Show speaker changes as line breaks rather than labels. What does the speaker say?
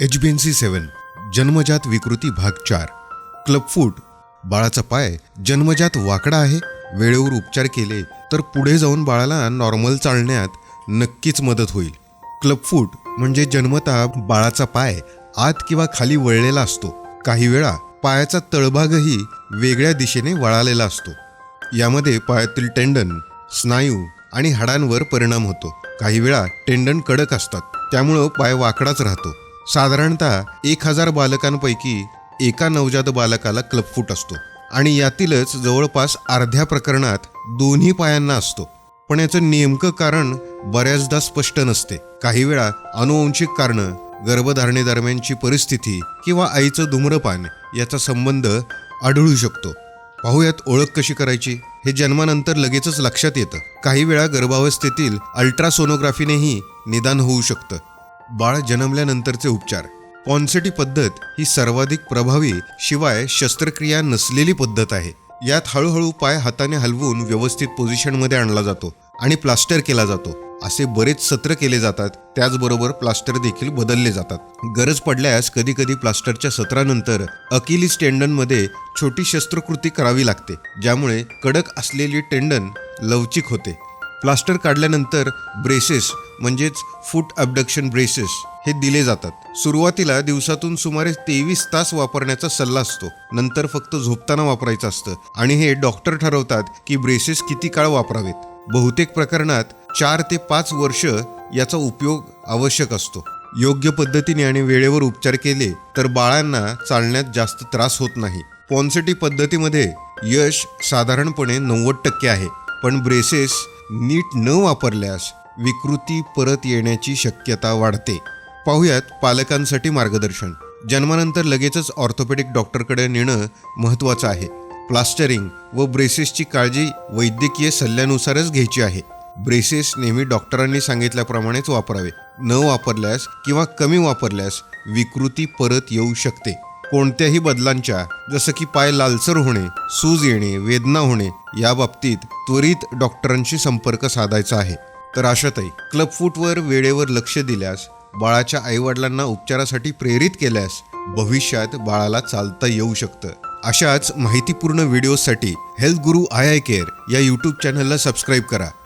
H B N C seven जन्मजात विकृती भाग चार. क्लबफूट बाळाचा पाय जन्मजात वाकडा आहे वेळेवर उपचार केले तर पुढे जाऊन बाळाला नॉर्मल चालण्यात नक्कीच मदत होईल. क्लबफूट म्हणजे जन्मता बाळाचा पाय आत किंवा खाली वळलेला असतो. काही वेळा पायाचा तळभागही वेगळ्या दिशेने वळालेला असतो. यामध्ये पायातील टेंडन स्नायू आणि हाडांवर परिणाम होतो. काही वेळा टेंडन कडक असतात. त्यामुळं पाय वाकडाच राहतो. साधारणतः एक हजार बालकांपैकी एका नवजात बालकाला क्लबफूट असतो. आणि यातीलच जवळपास अर्ध्या प्रकरणात दोन्ही पायांना असतो. पण याचं नेमकं कारण बऱ्याचदा स्पष्ट नसते. काही वेळा अनुवंशिक कारणं गर्भधारणेदरम्यानची परिस्थिती किंवा आईचं धूम्रपान याचा संबंध आढळू शकतो. पाहूयात ओळख कशी करायची? हे जन्मानंतर लगेचच लक्षात येतं. काही वेळा गर्भावस्थेतील अल्ट्रासोनोग्राफीनेही निदान होऊ शकतं. बाळ जन्मल्यानंतरचे उपचार. पॉन्सेटी पद्धत ही सर्वाधिक प्रभावी शिवाय शस्त्रक्रिया नसलेली पद्धत आहे. यात हळूहळू पाय हाताने हलवून व्यवस्थित पोझिशनमध्ये आणला जातो आणि प्लास्टर केला जातो. असे बरेच सत्र केले जातात. त्याचबरोबर प्लास्टर देखील बदलले जातात. गरज पडल्यास कधी कधी प्लास्टरच्या सत्रानंतर अकिलीस टेंडनमध्ये छोटी शस्त्रकृती करावी लागते ज्यामुळे कडक असलेली टेंडन लवचिक होते. प्लास्टर काढल्यानंतर ब्रेसेस म्हणजेच फूट अबडक्शन ब्रेसेस हे दिले जातात. सुरुवातीला दिवसातून सुमारे तेवीस तास वापरण्याचा सल्ला असतो. नंतर फक्त झोपताना वापरायचं असतं. आणि हे डॉक्टर ठरवतात की ब्रेसेस किती काळ वापरावेत. बहुतेक प्रकरणात चार ते पाच वर्ष याचा उपयोग आवश्यक असतो. योग्य पद्धतीने आणि वेळेवर उपचार केले तर बाळांना चालण्यात जास्त त्रास होत नाही. पॉन्सेटी पद्धतीमध्ये यश साधारणपणे नव्वद टक्के आहे. पण ब्रेसेस नीट न वापरल्यास विकृती परत येण्याची शक्यता वाढते. पाहुयात पालकांसाठी मार्गदर्शन. जन्मानंतर लगेचच ऑर्थोपेडिक डॉक्टरकडे नेणं महत्त्वाचं आहे. प्लास्टरिंग व ब्रेसेसची काळजी वैद्यकीय सल्ल्यानुसारच घ्यायची आहे. ब्रेसेस नेहमी डॉक्टरांनी सांगितल्याप्रमाणेच वापरावे. न वापरल्यास किंवा कमी वापरल्यास विकृती परत येऊ शकते. कोणत्याही बदलांच्या जसं की पाय लालसर होणे सूज येणे वेदना होणे या बाबतीत त्वरित डॉक्टरांशी संपर्क साधायचा आहे. तर अशातही क्लब फूटवर वेळेवर लक्ष दिल्यास बाळाच्या आईवडिलांना उपचारासाठी प्रेरित केल्यास भविष्यात बाळाला चालता येऊ शकतं. अशाच माहितीपूर्ण व्हिडिओसाठी health guru eye eye care या यूट्यूब चॅनलला सबस्क्राईब करा.